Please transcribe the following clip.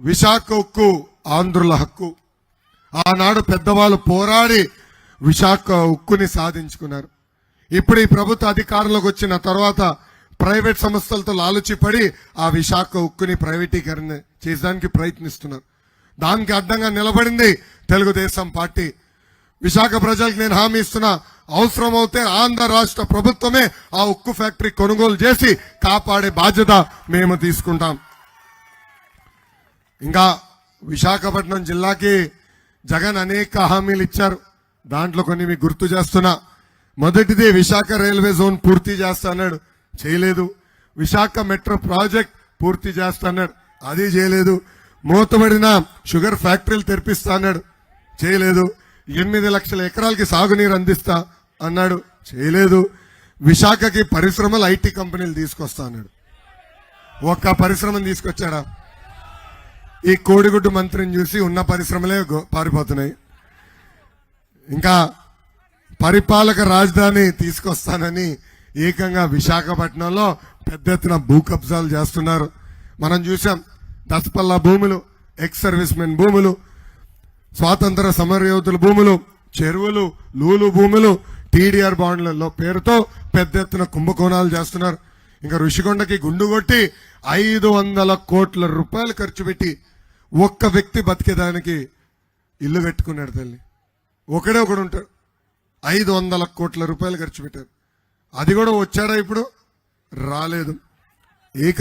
విశాఖ ఉక్కు ఆంధ్రుల హక్కు. ఆనాడు పెద్దవాళ్ళు పోరాడి విశాఖ ఉక్కుని సాధించుకున్నారు. ఇప్పుడు ఈ ప్రభుత్వ అధికారంలోకి వచ్చిన తర్వాత ప్రైవేట్ సంస్థలతో లాలుచిపడి ఆ విశాఖ ఉక్కుని ప్రైవేటీకరణ చేయడానికి ప్రయత్నిస్తున్నారు. దానికి అడ్డంగా నిలబడింది తెలుగుదేశం పార్టీ. విశాఖ ప్రజలకు నేను హామీ ఇస్తున్నా అవసరమైతే ఆంధ్ర రాష్ట్ర ప్రభుత్వమే ఆ ఉక్కు ఫ్యాక్టరీ కొనుగోలు చేసి కాపాడే బాధ్యత మేము తీసుకుంటాం. ఇంకా విశాఖపట్నం జిల్లాకి జగన్ అనేక హామీలు ఇచ్చారు. దాంట్లో కొన్ని మీకు గుర్తు చేస్తున్నా. మొదటిది విశాఖ రైల్వే జోన్ పూర్తి చేస్తాన్నాడు చేయలేదు. విశాఖ మెట్రో ప్రాజెక్ట్ పూర్తి చేస్తాన్నాడు అది చేయలేదు. మూతబడిన షుగర్ ఫ్యాక్టరీలు తెరిపిస్తా అన్నాడు చేయలేదు. ఎనిమిది లక్షల ఎకరాలకి సాగునీరు అందిస్తా అన్నాడు. చేయలేదు. విశాఖకి పరిశ్రమలు ఐటీ కంపెనీలు తీసుకొస్తా అన్నాడు ఒక్క పరిశ్రమను తీసుకొచ్చాడా? ఈ కోడిగుడ్డు మంత్రిని చూసి ఉన్న పరిశ్రమలే పారిపోతున్నాయి. ఇంకా పరిపాలక రాజధాని తీసుకొస్తానని ఏకంగా విశాఖపట్నంలో పెద్ద ఎత్తున భూ కబ్జాలు చేస్తున్నారు. మనం చూసాం దసపల్ల భూములు ఎక్స్ సర్వీస్ మెన్ భూములు స్వాతంత్ర సమరయోధుల భూములు చెరువులు లూలు భూములు టీడీఆర్ బాండ్లలో పేరుతో పెద్ద ఎత్తున కుంభకోణాలు చేస్తున్నారు. ఇంకా ఋషికొండకి గుండు కొట్టి ఐదు వందల కోట్ల రూపాయలు ఖర్చు పెట్టి ఒక్క వ్యక్తి బతికేదానికి ఇల్లు కట్టుకున్నాడు తల్లి. ఒకడే ఒకడు ఉంటాడు. ఐదు వందల కోట్ల రూపాయలు ఖర్చు పెట్టారు అది కూడా వచ్చాడా ఇప్పుడు? రాలేదు. ఏక